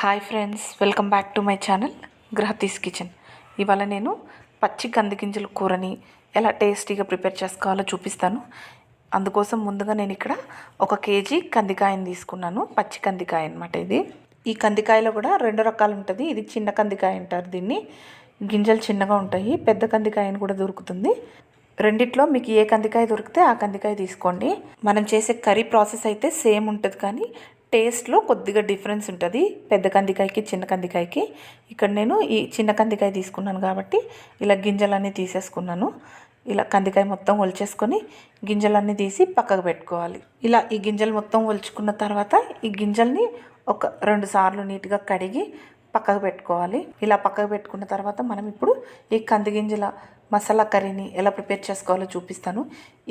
Hi friends welcome back to my channel గ్రహతీస్ kitchen. ఇవాళ నేను పచ్చి కందిగింజల కూరని ఎలా టేస్టీగా ప్రిపేర్ చేసుకోవాలో చూపిస్తాను. అందుకోసం ముందుగా నేను ఇక్కడ ఒక కేజీ కందికాయని తీసుకున్నాను. పచ్చి కందికాయ అనమాట ఇది. ఈ కందికాయలో కూడా రెండు రకాలు ఉంటుంది. ఇది చిన్న కందికాయ అంటారు దీన్ని. గింజలు చిన్నగా ఉంటాయి. పెద్ద కందికాయని కూడా దొరుకుతుంది. రెండిట్లో మీకు ఏ కందికాయ దొరికితే ఆ కందికాయ తీసుకోండి. మనం చేసే కర్రీ ప్రాసెస్ అయితే సేమ్ ఉంటుంది కానీ టేస్ట్లో కొద్దిగా డిఫరెన్స్ ఉంటుంది. పెద్ద కందికాయకి చిన్న కందికాయకి. ఇక్కడ నేను ఈ చిన్న కందికాయ తీసుకున్నాను కాబట్టి ఇలా గింజలన్నీ తీసేసుకున్నాను. ఇలా కందికాయ మొత్తం ఒలిచేసుకొని గింజలన్నీ తీసి పక్కకు పెట్టుకోవాలి. ఇలా ఈ గింజలు మొత్తం ఒలుచుకున్న తర్వాత ఈ గింజల్ని ఒక రెండు సార్లు నీట్గా కడిగి పక్కకు పెట్టుకోవాలి. ఇలా పక్కకు పెట్టుకున్న తర్వాత మనం ఇప్పుడు ఈ కంది గింజల మసాలా కర్రీని ఎలా ప్రిపేర్ చేసుకోవాలో చూపిస్తాను.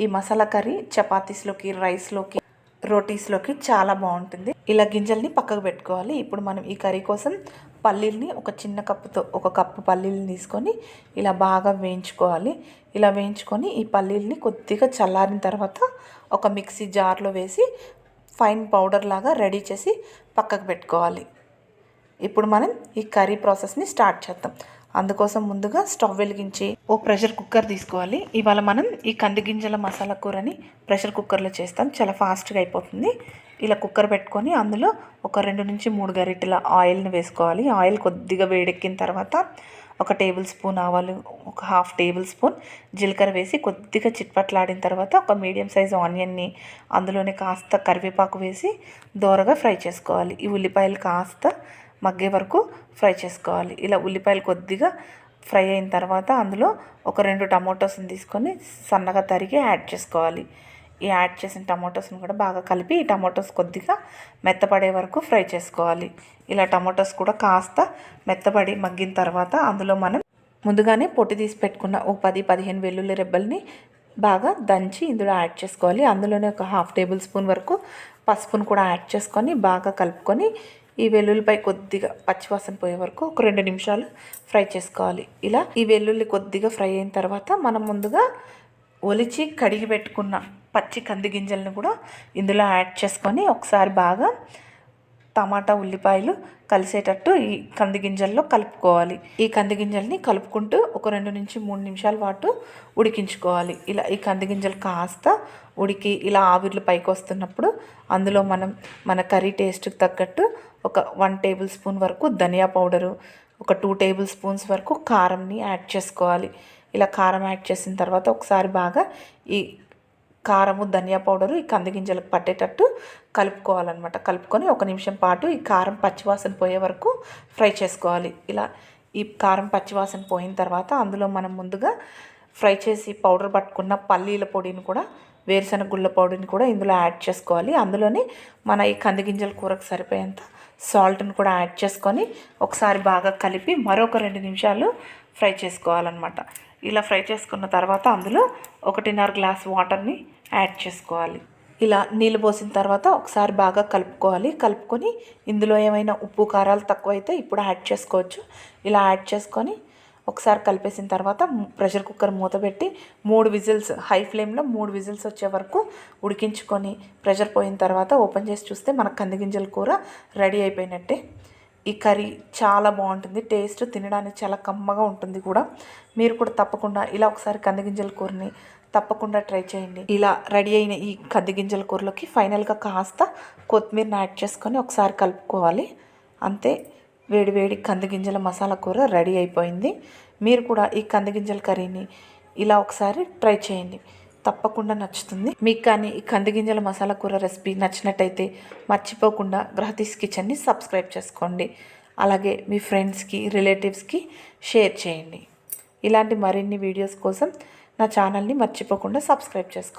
ఈ మసాలా కర్రీ చపాతీస్లోకి రైస్లోకి రోటీస్లోకి చాలా బాగుంటుంది. ఇలా గింజల్ని పక్కకు పెట్టుకోవాలి. ఇప్పుడు మనం ఈ కర్రీ కోసం పల్లీల్ని ఒక చిన్న కప్పుతో ఒక కప్పు పల్లీలను తీసుకొని ఇలా బాగా వేయించుకోవాలి. ఇలా వేయించుకొని ఈ పల్లీల్ని కొద్దిగా చల్లారిన తర్వాత ఒక మిక్సీ జార్లో వేసి ఫైన్ పౌడర్ లాగా రెడీ చేసి పక్కకు పెట్టుకోవాలి. ఇప్పుడు మనం ఈ కర్రీ ప్రాసెస్ని స్టార్ట్ చేద్దాం. అందుకోసం ముందుగా స్టవ్ వెలిగించి ఓ ప్రెషర్ కుక్కర్ తీసుకోవాలి. ఇవాళ మనం ఈ కంది గింజల మసాలా కూరని ప్రెషర్ కుక్కర్లో చేస్తాం. చాలా ఫాస్ట్గా అయిపోతుంది. ఇలా కుక్కర్ పెట్టుకొని అందులో ఒక రెండు నుంచి మూడు గరిటెల ఆయిల్ని వేసుకోవాలి. ఆయిల్ కొద్దిగా వేడెక్కిన తర్వాత ఒక టేబుల్ స్పూన్ ఆవాలు ఒక హాఫ్ టేబుల్ స్పూన్ జీలకర్ర వేసి కొద్దిగా చిట్పట్లాడిన తర్వాత ఒక మీడియం సైజ్ ఆనియన్ని అందులోనే కాస్త కరివేపాకు వేసి దోరగా ఫ్రై చేసుకోవాలి. ఈ ఉల్లిపాయలు కాస్త మగ్గే వరకు ఫ్రై చేసుకోవాలి. ఇలా ఉల్లిపాయలు కొద్దిగా ఫ్రై అయిన తర్వాత అందులో ఒక రెండు టమాటోస్ని తీసుకొని సన్నగా తరిగి యాడ్ చేసుకోవాలి. ఈ యాడ్ చేసిన టమాటోస్ని కూడా బాగా కలిపి ఈ టమాటోస్ కొద్దిగా మెత్తపడే వరకు ఫ్రై చేసుకోవాలి. ఇలా టమాటోస్ కూడా కాస్త మెత్తపడి మగ్గిన తర్వాత అందులో మనం ముందుగానే పొట్టి తీసి పెట్టుకున్న ఓ పది పదిహేను వెల్లుల్లి రెబ్బల్ని బాగా దంచి ఇందులో యాడ్ చేసుకోవాలి. అందులోనే ఒక హాఫ్ టేబుల్ స్పూన్ వరకు పసుపును కూడా యాడ్ చేసుకొని బాగా కలుపుకొని ఈ వెల్లుల్లిపై కొద్దిగా పచ్చివాసన పోయే వరకు ఒక రెండు నిమిషాలు ఫ్రై చేసుకోవాలి. ఇలా ఈ వెల్లుల్లి కొద్దిగా ఫ్రై అయిన తర్వాత మనం ముందుగా ఒలిచి కడిగి పెట్టుకున్న పచ్చి కంది గింజలను కూడా ఇందులో యాడ్ చేసుకొని ఒకసారి బాగా టమాటా ఉల్లిపాయలు కలిసేటట్టు ఈ కంది గింజల్లో కలుపుకోవాలి. ఈ కంది గింజల్ని కలుపుకుంటూ ఒక రెండు నుంచి మూడు నిమిషాల పాటు ఉడికించుకోవాలి. ఇలా ఈ కంది గింజలు కాస్త ఉడికి ఇలా ఆవిర్లు పైకి వస్తున్నప్పుడు అందులో మనం మన కర్రీ టేస్ట్కి తగ్గట్టు ఒక వన్ టేబుల్ స్పూన్ వరకు ధనియా పౌడరు ఒక టూ టేబుల్ స్పూన్స్ వరకు కారంని యాడ్ చేసుకోవాలి. ఇలా కారం యాడ్ చేసిన తర్వాత ఒకసారి బాగా ఈ కారము ధనియా పౌడరు ఈ కందిగింజలకు పట్టేటట్టు కలుపుకోవాలన్నమాట. కలుపుకొని ఒక నిమిషం పాటు ఈ కారం పచ్చివాసన పోయే వరకు ఫ్రై చేసుకోవాలి. ఇలా ఈ కారం పచ్చివాసన పోయిన తర్వాత అందులో మనం ముందుగా ఫ్రై చేసి పౌడర్ పట్టుకున్న పల్లీల పొడిని కూడా వేరుశనగ గుళ్ళ పౌడర్ని కూడా ఇందులో యాడ్ చేసుకోవాలి. అందులోనే మన ఈ కందిగింజల కూరకు సరిపోయేంత సాల్ట్ని కూడా యాడ్ చేసుకొని ఒకసారి బాగా కలిపి మరొక రెండు నిమిషాలు ఫ్రై చేసుకోవాలన్నమాట. ఇలా ఫ్రై చేసుకున్న తర్వాత అందులో ఒకటిన్నర గ్లాస్ వాటర్ని యాడ్ చేసుకోవాలి. ఇలా నీళ్ళు పోసిన తర్వాత ఒకసారి బాగా కలుపుకోవాలి. కలుపుకొని ఇందులో ఏమైనా ఉప్పు కారాలు తక్కువైతే ఇప్పుడు యాడ్ చేసుకోవచ్చు. ఇలా యాడ్ చేసుకొని ఒకసారి కలిపేసిన తర్వాత ప్రెషర్ కుక్కర్ మూత పెట్టి మూడు విజిల్స్ హై ఫ్లేమ్లో మూడు విజిల్స్ వచ్చే వరకు ఉడికించుకొని ప్రెషర్ పోయిన తర్వాత ఓపెన్ చేసి చూస్తే మన కందిగింజల కూర రెడీ అయిపోయినట్టే. ఈ కర్రీ చాలా బాగుంటుంది. టేస్ట్ తినడానికి చాలా కమ్మగా ఉంటుంది కూడా. మీరు కూడా తప్పకుండా ఇలా ఒకసారి కందిగింజల కూరని తప్పకుండా ట్రై చేయండి. ఇలా రెడీ అయిన ఈ కందిగింజల కూరలోకి ఫైనల్గా కాస్త కొత్తిమీరని యాడ్ చేసుకొని ఒకసారి కలుపుకోవాలి. అంతే వేడివేడి కందిగింజల మసాలా కూర రెడీ అయిపోయింది. మీరు కూడా ఈ కందిగింజల కర్రీని ఇలా ఒకసారి ట్రై చేయండి. తప్పకుండా నచ్చుతుంది. మీకు కానీ ఈ కందిగింజల మసాలా కూర రెసిపీ నచ్చినట్టయితే మర్చిపోకుండా గ్రహతీస్ కిచెన్ని సబ్స్క్రైబ్ చేసుకోండి. అలాగే మీ ఫ్రెండ్స్కి రిలేటివ్స్కి షేర్ చేయండి. ఇలాంటి మరిన్ని వీడియోస్ కోసం నా ఛానల్ని మర్చిపోకుండా సబ్స్క్రైబ్ చేసుకోండి.